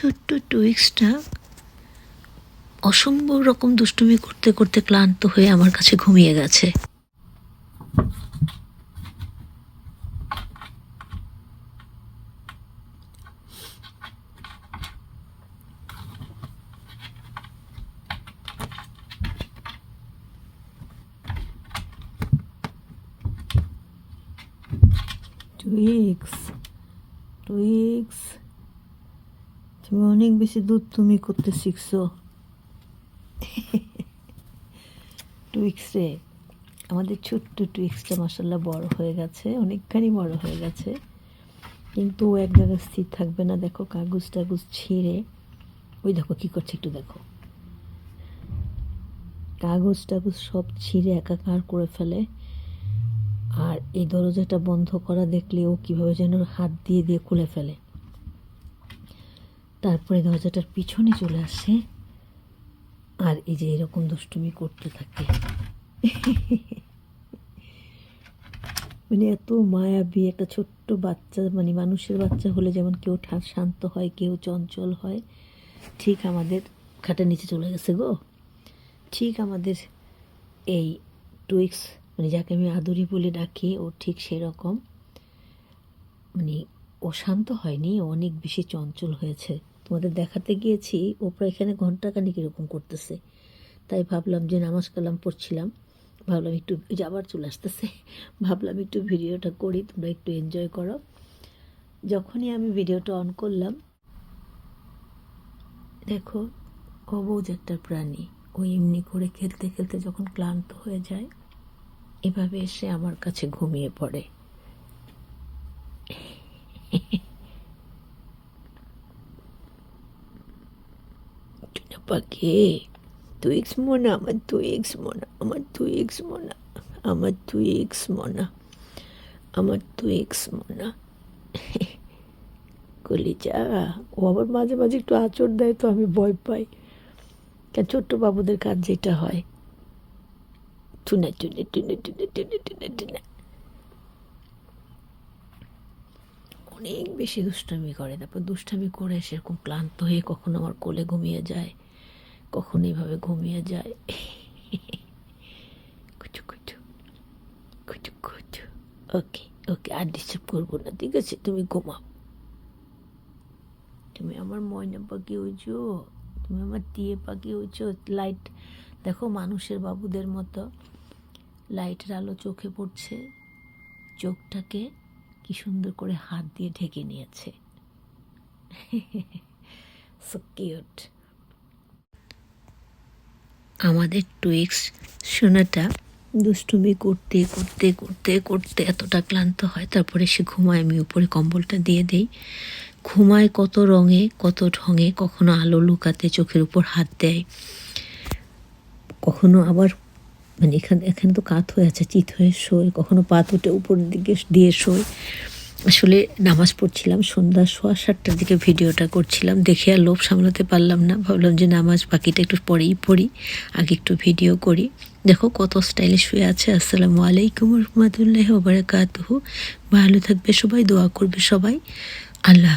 ছোট্ট টুইক্সটা অসম্ভব রকম দুষ্টুমি করতে করতে ক্লান্ত হয়ে আমার কাছে ঘুমিয়ে গেছে। টুইক্স টুইক্স তুমি অনেক বেশি দুধ তুমি করতে শিখছো। টুইক্স আমাদের ছোট্ট টুইক্সটা মাসাল্লাহ বড় হয়ে গেছে, অনেকখানি বড় হয়ে গেছে। কিন্তু ও এক জায়গায় স্থির থাকবে না, দেখো কাগজ টাগজ ছিঁড়ে। ওই দেখো কী করছে একটু দেখো। কাগজ টাগজ সব ছিঁড়ে একাকার করে ফেলে। আর এই দরজাটা বন্ধ করা দেখলে ও কীভাবে যেন হাত দিয়ে দিয়ে খুলে ফেলে। তারপরে দরজাটার পিছনে চলে আসে। আর এই যে এরকম দুষ্টুমি করতে থাকে। মানে এত মায়াবী একটা ছোট্ট বাচ্চা মানে মানুষের বাচ্চা হলে যেমন কেউ শান্ত হয়, কেউ চঞ্চল হয়। ঠিক আমাদের খাটের নিচে চলে গেছে গো। ঠিক আমাদের এই টুইক্স মানে যাকে আমি আদরি বলে ডাকি, ও ঠিক সেরকম। মানে ও শান্ত হয়নি অনেক বেশি চঞ্চল হয়েছে। তোমাদের দেখাতে গিয়েছি ও প্রায় এখানে ঘন্টাখানিক এরকম করতেছে। তাই ভাবলাম যে নামাজ কালাম পড়ছিলাম। ভাবলাম একটু এই যে আবার চলে আসতেছে। ভাবলাম একটু ভিডিওটা করি, তোমরা একটু এনজয় করো। যখনই আমি ভিডিওটা অন করলাম, দেখো, অবুজ একটা প্রাণী। ও এমনি করে খেলতে খেলতে যখন ক্লান্ত হয়ে যায়, এভাবে এসে আমার কাছে ঘুমিয়ে পড়ে টিনা পাখি। তুই এক্স মোনা, আমার তুই এক্স মোনা, আমার তুই এক্স মোনা, আমার তুই এক্স মোনা, আমার তুই এক্স মোনা। কলিজা, ও আবার মাঝে মাঝে একটু আঁচড় দেয় তো আমি ভয় পাই। কেন ছোট্ট বাবুদের কাজ যেটা হয়। টুনা, টুনে টুনে টুনে টুনে টুনে টুনে। অনেক বেশি দুষ্টামি করে, তারপর দুষ্টামি করে সেরকম ক্লান্ত হয়ে কখনো আমার কোলে ঘুমিয়ে যায়। কখনো এইভাবে ঘুমিয়ে যায়। কুচু কুচু কুচু কুচু। ওকে ওকে আর ডিস্টার্ব করব না, ঠিক আছে? তুমি ঘুমাও। তুমি আমার ময়না পাখি হয়েছো, তুমি আমার টিয়ে পাখি হয়েছো। লাইট দেখো মানুষের বাবুদের মতো লাইটের আলো চোখে পড়ছে। চোখটাকে কি সুন্দর করে হাত দিয়ে ঢেকে নিয়েছে। সো কিউট আমাদের টুইক্স সোনাটা দুষ্টুমি করতে করতে করতে করতে এতটা ক্লান্ত হয়, তারপরে সে ঘুমায়। আমি উপরে কম্বলটা দিয়ে দেই। ঘুমায় কত রঙে, কত ঢঙে, কখনো আলো লুকাতে চোখের উপর হাত দেয়। কখনো আবার মানে এখানে এখানে তো কাত হয়ে আছে, চিত হয়ে শোয়। কখনো পা তুটে উপরের দিকে দিয়ে শোয়। আসলে নামাজ পড়ছিলাম, সন্ধ্যা সোয়া সাতটার দিকে ভিডিওটা করছিলাম। দেখে আর লোভ সামলাতে পারলাম না। ভাবলাম যে নামাজ বাকিটা একটু পরেই পড়ি, আগে একটু ভিডিও করি। দেখো কত স্টাইলে শুয়ে আছে। আসসালামু আলাইকুম রহমতুল্লাহ ওবরাকাতহ ভালো থাকবে সবাই, দোয়া করবে সবাই। আল্লাহ